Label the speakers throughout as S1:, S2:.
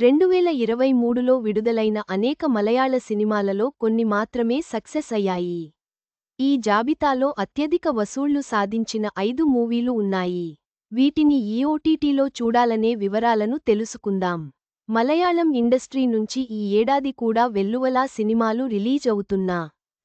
S1: రెండువేల ఇరవై మూడులో విడుదలైన అనేక మలయాళ సినిమాలలో కొన్ని మాత్రమే సక్సెస్ అయ్యాయి. ఈ జాబితాలో అత్యధిక వసూళ్ళు సాధించిన ఐదు మూవీలు ఉన్నాయి. వీటిని ఈ ఓటీటీలో చూడాలనే వివరాలను తెలుసుకుందాం. మలయాళం ఇండస్ట్రీ నుంచి ఈ ఏడాది కూడా వెల్లువలా సినిమాలు రిలీజ్ అవుతున్నా.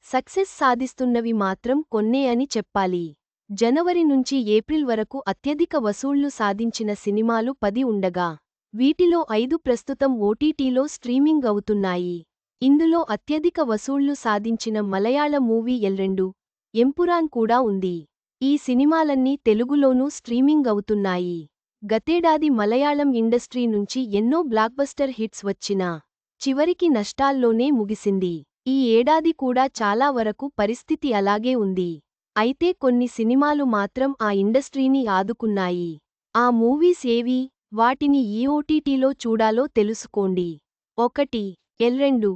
S1: సక్సెస్ సాధిస్తున్నవి మాత్రం కొన్నే అని చెప్పాలి. జనవరి నుంచి ఏప్రిల్ వరకు అత్యధిక వసూళ్ళు సాధించిన సినిమాలు పది ఉండగా వీటిలో ఐదు ప్రస్తుతం ఓటీటీలో స్ట్రీమింగ్ అవుతున్నాయి. ఇందులో అత్యధిక వసూళ్ళు సాధించిన మలయాళ మూవీ ఎల్రెండు ఎంపురాన్ కూడా ఉంది. ఈ సినిమాలన్నీ తెలుగులోనూ స్ట్రీమింగ్ అవుతున్నాయి. గతేడాది మలయాళం ఇండస్ట్రీ నుంచి ఎన్నో బ్లాక్బస్టర్ హిట్స్ వచ్చినా చివరికి నష్టాల్లోనే ముగిసింది. ఈ ఏడాది కూడా చాలా వరకు పరిస్థితి అలాగే ఉంది. అయితే కొన్ని సినిమాలు మాత్రం ఆ ఇండస్ట్రీని ఆదుకున్నాయి. ఆ మూవీస్ ఏవి? వాటిని ఈ ఓటీటీలో చూడాలో తెలుసుకోండి. ఒకటి ఎల్రెండు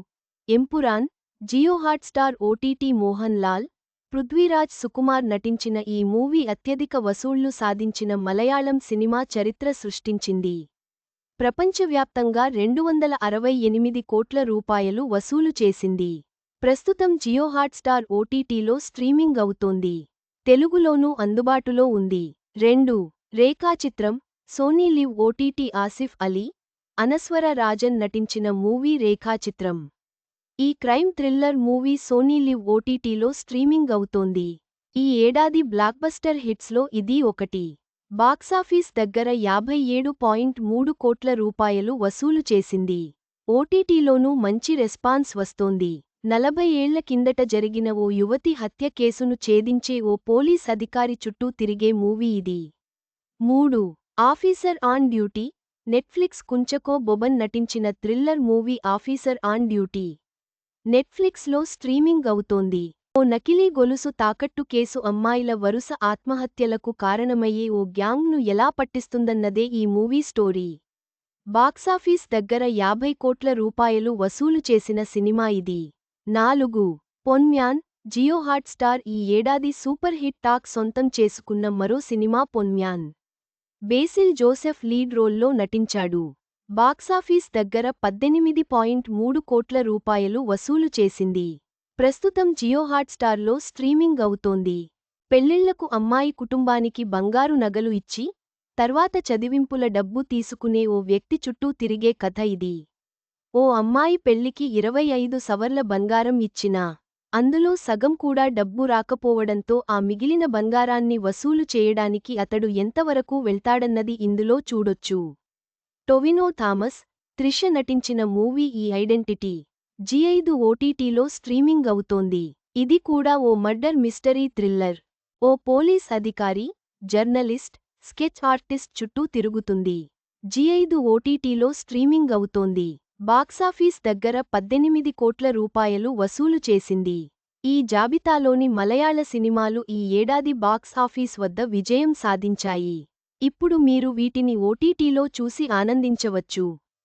S1: ఎంపురాన్ జియో హాట్స్టార్ ఓటీటీ మోహన్ లాల్ పృథ్వీరాజ్ సుకుమార్ నటించిన ఈ మూవీ అత్యధిక వసూళ్ళు సాధించిన మలయాళం సినిమా చరిత్ర సృష్టించింది. ప్రపంచవ్యాప్తంగా రెండు వందల అరవై ఎనిమిది కోట్ల రూపాయలు వసూలు చేసింది. ప్రస్తుతం జియో హాట్స్టార్ ఓటీటీలో స్ట్రీమింగ్ అవుతోంది. తెలుగులోనూ అందుబాటులో ఉంది. రెండు Rekhachithram Sony Liv OTT Asif Ali Anaswara Rajan నటించిన మూవీ రేఖాచిత్రం. ఈ crime thriller movie Sony Liv ఓటీటీలో స్ట్రీమింగ్ అవుతోంది. ఈ ఏడాది బ్లాక్బస్టర్ హిట్స్లో ఇది ఒకటి. బాక్సాఫీస్ దగ్గర యాభై ఏడు పాయింట్ మూడు కోట్ల రూపాయలు వసూలు చేసింది. ఓటీటీలోనూ మంచి రెస్పాన్స్ వస్తోంది. నలభై ఏళ్ళ కిందట జరిగిన ఓ యువతి హత్య కేసును ఛేదించే ఓ పోలీస్ అధికారి చుట్టూ తిరిగే మూవీ ఇది. మూడు officer on duty Netflix Kunchacko Boban నటించిన thriller movie officer on duty. నెట్ఫ్లిక్స్లో స్ట్రీమింగ్ అవుతోంది. ఓ నకిలీ గొలుసు తాకట్టు కేసు అమ్మాయిల వరుస ఆత్మహత్యలకు కారణమయ్యే ఓ గ్యాంగ్ను ఎలా పట్టిస్తుందన్నదే ఈ మూవీ స్టోరీ. బాక్సాఫీస్ దగ్గర యాభై కోట్ల రూపాయలు వసూలు చేసిన సినిమా ఇది. నాలుగు. పొన్మ్యాన్ జియో హాట్స్టార్ ఈ ఏడాది సూపర్ హిట్ టాక్ సొంతం చేసుకున్న మరో సినిమా పొన్మ్యాన్. బేసిల్ జోసెఫ్ లీడ్ రోల్లో నటించాడు. బాక్సాఫీస్ దగ్గర పద్దెనిమిది పాయింట్ మూడు కోట్ల రూపాయలు వసూలు చేసింది. ప్రస్తుతం జియో హాట్స్టార్లో స్ట్రీమింగ్ అవుతోంది. పెళ్ళిళ్ళకు అమ్మాయి కుటుంబానికి బంగారు నగలు ఇచ్చి తర్వాత చదివింపుల డబ్బు తీసుకునే ఓ వ్యక్తి చుట్టూ తిరిగే కథ ఇది. ఓ అమ్మాయి పెళ్ళికి ఇరవై ఐదు సవర్ల బంగారం ఇచ్చినా అందులో సగం కూడా డబ్బు రాకపోవడంతో ఆ మిగిలిన బంగారాన్ని వసూలు చేయడానికి అతడు ఎంతవరకు వెళ్తాడన్నది ఇందులో చూడొచ్చు. టొవినో థామస్ త్రిష నటించిన మూవీ ఈ ఐడెంటిటీ. జీ ఐదు ఓటీటీలో స్ట్రీమింగ్ అవుతోంది. ఇది కూడా ఓ మర్డర్ మిస్టరీ థ్రిల్లర్. ఓ పోలీస్ అధికారి జర్నలిస్ట్ స్కెచ్ ఆర్టిస్ట్ చుట్టూ తిరుగుతుంది. జీ ఐదు ఓటీటీలో స్ట్రీమింగ్ అవుతోంది. బాక్సాఫీస్ దగ్గర పద్దెనిమిది కోట్ల రూపాయలు వసూలు చేసింది. ఈ జాబితాలోని మలయాళ సినిమాలు ఈ ఏడాది బాక్సాఫీస్ వద్ద విజయం సాధించాయి. ఇప్పుడు మీరు వీటిని ఓటీటీలో చూసి ఆనందించవచ్చు.